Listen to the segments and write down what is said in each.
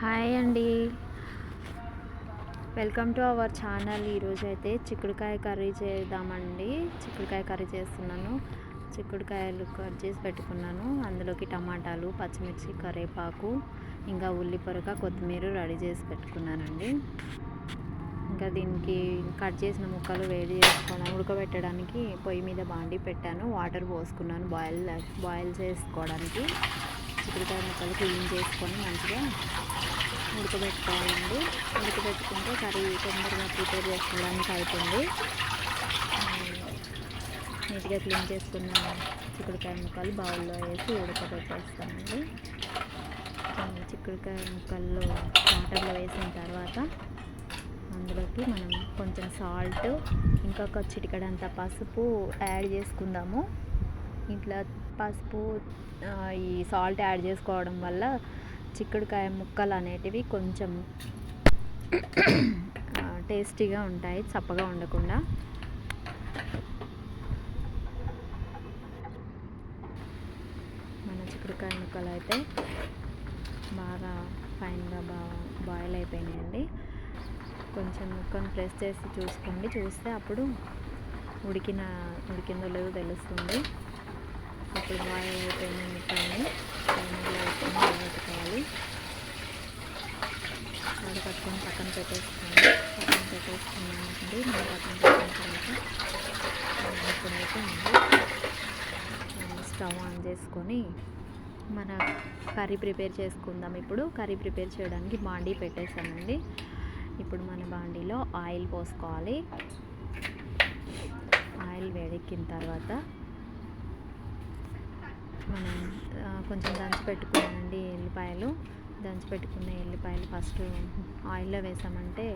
Hi అండి. Welcome to our channel. ఈరోజు అయితే చిక్కుడుకాయ కర్రీ చేద్దామండి. చిక్కుడుకాయ కర్రీ చేస్తున్నాను. చిక్కుడుకాయలు కట్ చేసి పెట్టుకున్నాను. అందులోకి టమాటాలు పచ్చిమిర్చి కరివేపాకు ఇంకా ఉల్లి పొరక కొత్తిమీర రెడీ చేసి పెట్టుకున్నానండి. ఇంకా దీనికి కట్ చేసిన ముక్కలు వేడి చేసుకున్నాను ఉడకబెట్టడానికి పొయ్యి మీద బాండి పెట్టాను. వాటర్ పోసుకున్నాను బాయిల్ బాయిల్ చేసుకోవడానికి. చిక్కుడుకాయ ముక్కలు క్లీన్ చేసుకొని మంచిగా ఉడకబెట్టుకోవాలండి. ఉడకబెట్టుకుంటే కర్రీ తొందరగా ప్రిపేర్ చేసుకోవడానికి అవుతుంది నీట్గా క్లీన్ చేసుకున్న చిక్కుడుకాయ ముక్కలు బౌల్లో వేసి ఉడకబెట్టేస్తామండి చిక్కుడుకాయ ముక్కల్లో వాటర్లో వేసిన తర్వాత అందులోకి మనం కొంచెం సాల్ట్ ఇంకొక చిటికడంత పసుపు యాడ్ చేసుకుందాము. ఇట్లా పసుపు ఈ సాల్ట్ యాడ్ చేసుకోవడం వల్ల చిక్కుడుకాయ ముక్కలు అనేటివి కొంచెం టేస్టీగా ఉంటాయి చప్పగా ఉండకుండా. మన చిక్కుడుకాయ ముక్కలు అయితే బాగా ఫైన్గా బాగా బాయిల్ అయిపోయినాయండి. కొంచెం ముక్కను ప్రెస్ చేసి చూసుకోండి. చూస్తే అప్పుడు ఉడికిన ఉడికిందో లేదో తెలుస్తుంది. అప్పుడు బాగా అయిపోయిన ముక్కల్ని పెట్టుకోవాలి అది కట్టుకొని పక్కన పెట్టేసుకోండి పక్కన పెట్టేసుకున్నామండి నేను పక్కన పెట్టిన తర్వాత ఇప్పుడైతే స్టవ్ ఆన్ చేసుకొని మన కర్రీ ప్రిపేర్ చేసుకుందాం. ఇప్పుడు కర్రీ ప్రిపేర్ చేయడానికి బాండీ పెట్టేసామండి ఇప్పుడు మన బాండీలో ఆయిల్ పోసుకోవాలి. ఆయిల్ వేడెక్కిన తర్వాత మనం కొంచెం దంచి పెట్టుకున్నానండి ఎల్లిపాయలు. దంచి పెట్టుకున్న ఎల్లిపాయలు ఫస్ట్ ఆయిల్లో వేసామంటే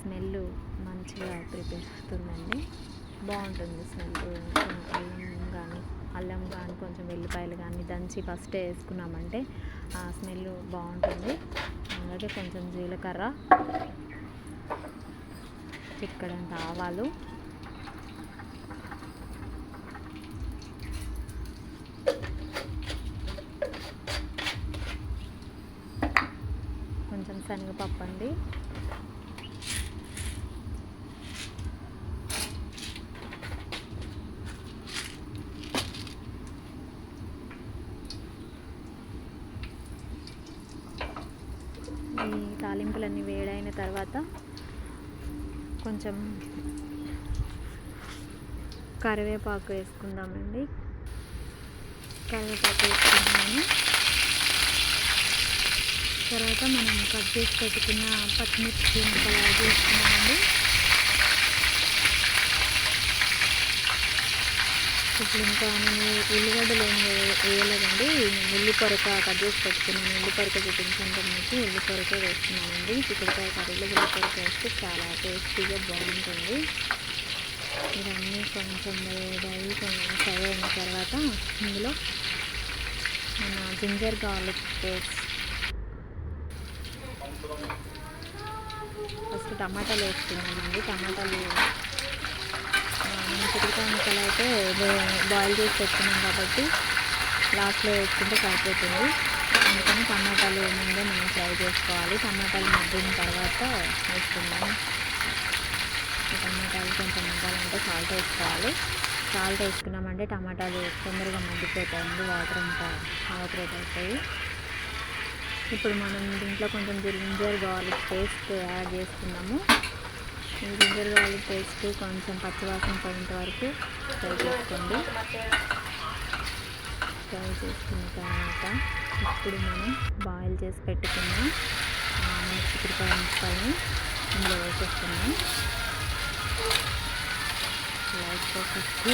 స్మెల్ మంచిగా ప్రిపేర్ అవుతుందండి. బాగుంటుంది స్మెల్. అల్లం కానీ అల్లం కానీ కొంచెం వెల్లిపాయలు కానీ దంచి ఫస్టే వేసుకున్నామంటే ఆ స్మెల్ బాగుంటుంది. అలాగే కొంచెం జీలకర్ర చిక్కడంత ఆవాలు కొంచెం శనగపప్పు అండి ఈ తాలింపులన్నీ వేడైన తర్వాత కొంచెం కరివేపాకు వేసుకుందామండి. కరివేపాకు వేసుకున్నాము తర్వాత మనం కట్ చేసి పెట్టుకున్న పచ్చిమిర్చి ముక్కలు యాడ్ చేసుకున్నామండి. ఇప్పుడు ఇంకా నేను ఉల్లిగడ్డలు ఏం వేయలేదండి. ఉల్లి పొరక కట్ చేసి పెట్టుకున్నాను. ఉల్లి పొరక చూపించాను మీకు. ఉల్లి పొరక వేస్తున్నానండి. చిక్కుడుకాయ కర్రీలో ఉల్లి పొరక వేస్తే చాలా టేస్టీగా బాగుంటుంది. ఇవన్నీ కొంచెం వేడాయి కొంచెం ఫ్రై అయిన తర్వాత ఇందులో మన జింజర్ గార్లిక్ పేస్ట్ ఇప్పుడు టమాటాలు వేసుకున్నామండి. టమాటాలు ఆ, చిక్కుడుకాయ ముక్కలు అయితే బాయిల్ చేసి పెట్టుకున్నాం కాబట్టి లాస్ట్లో వేసుకుంటే సరిపోతుంది. అందుకని టమాటాలు ముందే మనం ఫ్రై చేసుకోవాలి. టమాటాలు మగ్గిన తర్వాత వేసుకుందాం. టమాటాలు కొంచెం మగ్గాలంటే సాల్ట్ వేసుకోవాలి. సాల్ట్ వేసుకున్నామంటే టమాటాలు తొందరగా మగ్గిపోతాయండి. వాటర్ అంతా ఆవరేట్ అవుతాయి. ఇప్పుడు మనం దీంట్లో కొంచెం జింజర్ గార్లిక్ పేస్ట్ యాడ్ చేసుకున్నాము ఈ జింజర్ గార్లిక్ పేస్ట్ కొంచెం పచ్చివాసన పోయేంత వరకు ఫ్రై చేసుకోండి. ఫ్రై చేసుకున్న తర్వాత ఇప్పుడు మనం బాయిల్ చేసి పెట్టుకున్న ఆ, ముక్కల్ని ఇందులో వేసేస్తున్నాం. లైట్ వేసేసి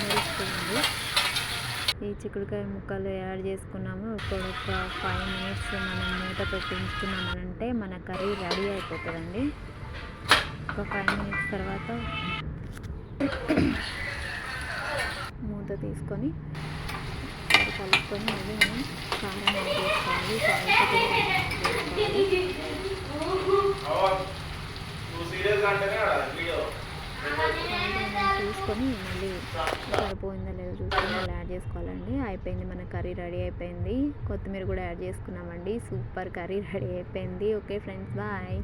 మెరుస్తుంది. ఈ చిక్కుడుకాయ ముక్కలు యాడ్ చేసుకున్నాము. ఇప్పుడు ఒక ఫైవ్ మినిట్స్ మనం మూత పెట్టించుకున్నామనంటే మన కర్రీ రెడీ అయిపోతుందండి. ఒక ఫైవ్ మినిట్స్ తర్వాత మూత తీసుకొని కలుపుకొని మళ్ళీ మనం కారం యాడ్ చేసుకోవాలి. సాల్ట్ వేసుకోవాలి నువ్వు సీరియస్గా అంటేనే వీడియో సాల్ట్ మనం చూసుకొని మళ్ళీ సరిపోయిందా లేదో చూసుకొని మళ్ళీ యాడ్ చేసుకోవాలండి. అయిపోయింది మన కర్రీ రెడీ అయిపోయింది. కొత్తిమీర కూడా యాడ్ చేసుకున్నామండి. సూపర్ కర్రీ రెడీ అయిపోయింది. Okay friends bye.